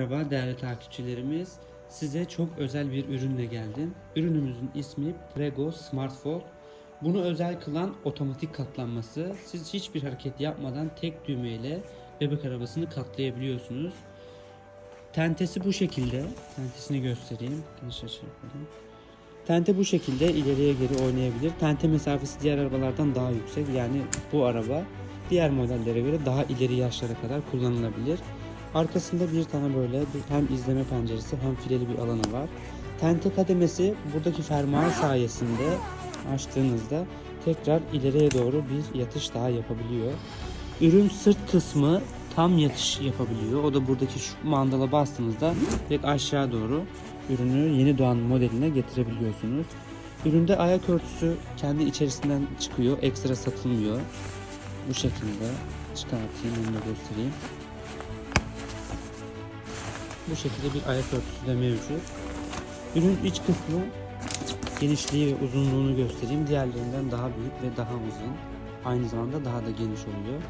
Merhaba değerli takipçilerimiz. Size çok özel bir ürünle geldim. Ürünümüzün ismi Prego Smartphone. Bunu özel kılan otomatik katlanması. Siz hiçbir hareket yapmadan tek düğmeyle bebek arabasını katlayabiliyorsunuz. Tentesi bu şekilde. Tentesini göstereyim. Yapalım. Tente bu şekilde ileriye geri oynayabilir. Tente mesafesi diğer arabalardan daha yüksek. Yani bu araba diğer modellere göre daha ileri yaşlara kadar kullanılabilir. Arkasında bir tane böyle hem izleme penceresi hem fileli bir alanı var. Tente kademesi buradaki fermuar sayesinde açtığınızda tekrar ileriye doğru bir yatış daha yapabiliyor. Ürün sırt kısmı tam yatış yapabiliyor. O da buradaki şu mandala bastığınızda direkt aşağı doğru ürünü yeni doğan modeline getirebiliyorsunuz. Üründe ayak örtüsü kendi içerisinden çıkıyor. Ekstra satılmıyor. Bu şekilde çıkartayım onu da göstereyim. Bu şekilde bir ayak örtüsü de mevcut. Ürün iç kısmı genişliği ve uzunluğunu göstereyim. Diğerlerinden daha büyük ve daha uzun. Aynı zamanda daha da geniş oluyor.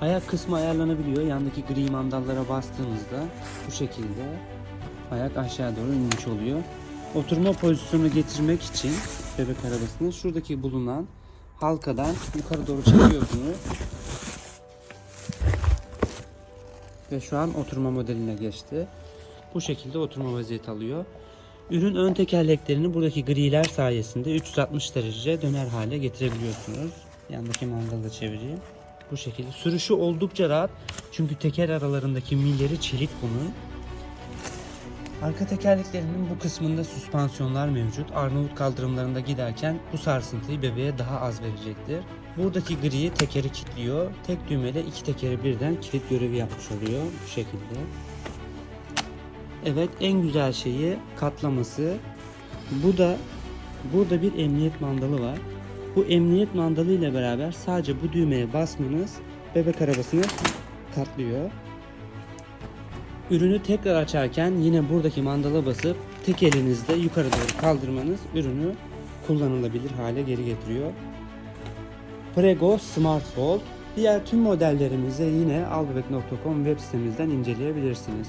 Ayak kısmı ayarlanabiliyor. Yandaki gri mandallara bastığınızda bu şekilde ayak aşağı doğru inmiş oluyor. Oturma pozisyonu getirmek için bebek arabasını şuradaki bulunan halkadan yukarı doğru çekiyorsunuz. Ve şu an oturma modeline geçti. Bu şekilde oturma vaziyeti alıyor. Ürün ön tekerleklerini buradaki griler sayesinde 360 derece döner hale getirebiliyorsunuz. Yandaki mandalı çevireyim. Bu şekilde. Sürüşü oldukça rahat. Çünkü teker aralarındaki milleri çelik bunun. Arka tekerleklerinin bu kısmında süspansiyonlar mevcut. Arnavut kaldırımlarında giderken bu sarsıntıyı bebeğe daha az verecektir. Buradaki gri tekeri kilitliyor. Tek düğmeyle iki tekeri birden kilit görevi yapmış oluyor bu şekilde. Evet en güzel şeyi katlaması. Bu da burada bir emniyet mandalı var. Bu emniyet mandalı ile beraber sadece bu düğmeye basmanız bebek arabasını katlıyor. Ürünü tekrar açarken yine buradaki mandala basıp tek elinizde yukarı doğru kaldırmanız ürünü kullanılabilir hale geri getiriyor. Prego Smart Fold. Diğer tüm modellerimizi yine albebek.com web sitemizden inceleyebilirsiniz.